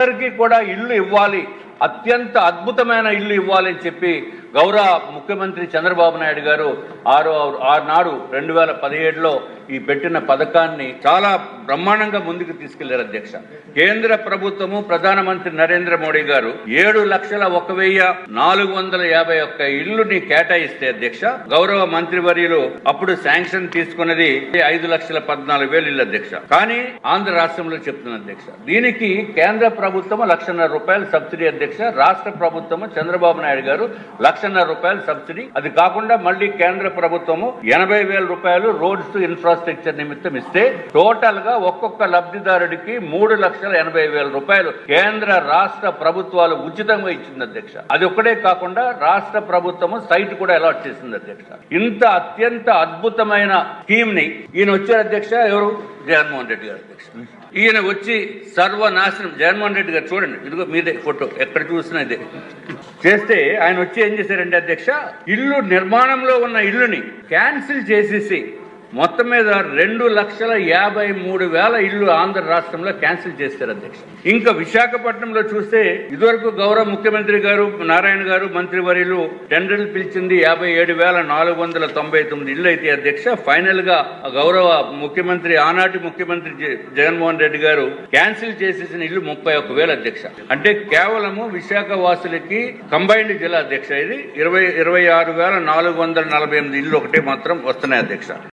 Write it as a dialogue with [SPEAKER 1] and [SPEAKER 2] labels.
[SPEAKER 1] అందరికీ కూడా ఇల్లు ఇవ్వాలి. అత్యంత అద్భుతమైన ఇల్లు ఇవ్వాలని చెప్పి గౌరవ ముఖ్యమంత్రి చంద్రబాబు నాయుడు గారు ఆరు ఆనాడు రెండు వేల పదిహేడులో ఈ పెట్టిన పథకాన్ని చాలా బ్రహ్మాండంగా ముందుకు తీసుకెళ్ళారు అధ్యక్ష. కేంద్ర ప్రభుత్వము ప్రధానమంత్రి నరేంద్ర మోడీ గారు ఏడు లక్షల ఒక వెయ్యి నాలుగు వందల యాభై ఒక్క ఇల్లుని కేటాయిస్తే అధ్యక్ష గౌరవ మంత్రివర్యులు అప్పుడు శాంక్షన్ తీసుకున్నది ఐదు లక్షల పద్నాలుగు వేలు ఇల్లు అధ్యక్ష. కానీ ఆంధ్ర రాష్ట్రంలో చెప్తున్న అధ్యక్ష దీనికి కేంద్ర ప్రభుత్వం లక్షన్నర రూపాయలు సబ్సిడీ అధ్యక్ష రాష్ట్ర ప్రభుత్వము చంద్రబాబు నాయుడు గారు లక్షన్నర రూపాయలు సబ్సిడీ. అది కాకుండా మళ్ళీ కేంద్ర ప్రభుత్వము ఎనభై వేల రూపాయలు రోడ్స్ ఇన్ఫ్రాస్ట్రక్చర్ నిమిత్తం ఇస్తే టోటల్గా ఒక్కొక్క లబ్ధిదారుడికి మూడు లక్షల ఎనభై వేల రూపాయలు కేంద్ర రాష్ట్ర ప్రభుత్వాలు ఉచితంగా ఇచ్చింది అధ్యక్ష. అది ఒక్కడే కాకుండా రాష్ట్ర ప్రభుత్వము సైట్ కూడా అలాట్ చేసింది అధ్యక్ష. ఇంత అత్యంత అద్భుతమైన స్కీమ్ని ఈయన వచ్చారు అధ్యక్ష ఎవరు? జగన్మోహన్ రెడ్డి గారు అధ్యక్ష. ఈయన వచ్చి సర్వనాశనం జగన్మోహన్ రెడ్డి గారు చూడండి ఇదిగో మీదే ఫోటో ఎక్కడ చూసినా ఇదే. చేస్తే ఆయన వచ్చి ఏం చేశారండి అధ్యక్ష? ఇల్లు నిర్మాణంలో ఉన్న ఇల్లుని క్యాన్సిల్ చేసేసి మొత్తం మీద రెండు లక్షల యాభై మూడు వేల ఇల్లు ఆంధ్ర రాష్ట్రంలో క్యాన్సిల్ చేశారు అధ్యక్ష. ఇంకా విశాఖపట్నంలో చూస్తే ఇదివరకు గౌరవ ముఖ్యమంత్రి గారు నారాయణ గారు మంత్రివర్యులు టెండర్లు పిలిచింది యాభై ఏడు వేల నాలుగు వందల తొంభై తొమ్మిది ఇల్లు అయితే అధ్యక్ష. ఫైనల్గా గౌరవ ముఖ్యమంత్రి ఆనాటి ముఖ్యమంత్రి జ- జగన్మోహన్ రెడ్డి గారు క్యాన్సిల్ చేసేసిన ఇల్లు ముప్పై ఒక్క వేల అధ్యక్ష. అంటే కేవలము విశాఖ వాసులకి కంబైన్డ్ జిల్లా అధ్యక్ష ఇది. ఇరవై ఇరవై ఆరు వేల నాలుగు వందల నలభై ఎనిమిది ఇల్లు ఒకటే మాత్రం వస్తున్నాయి అధ్యక్ష.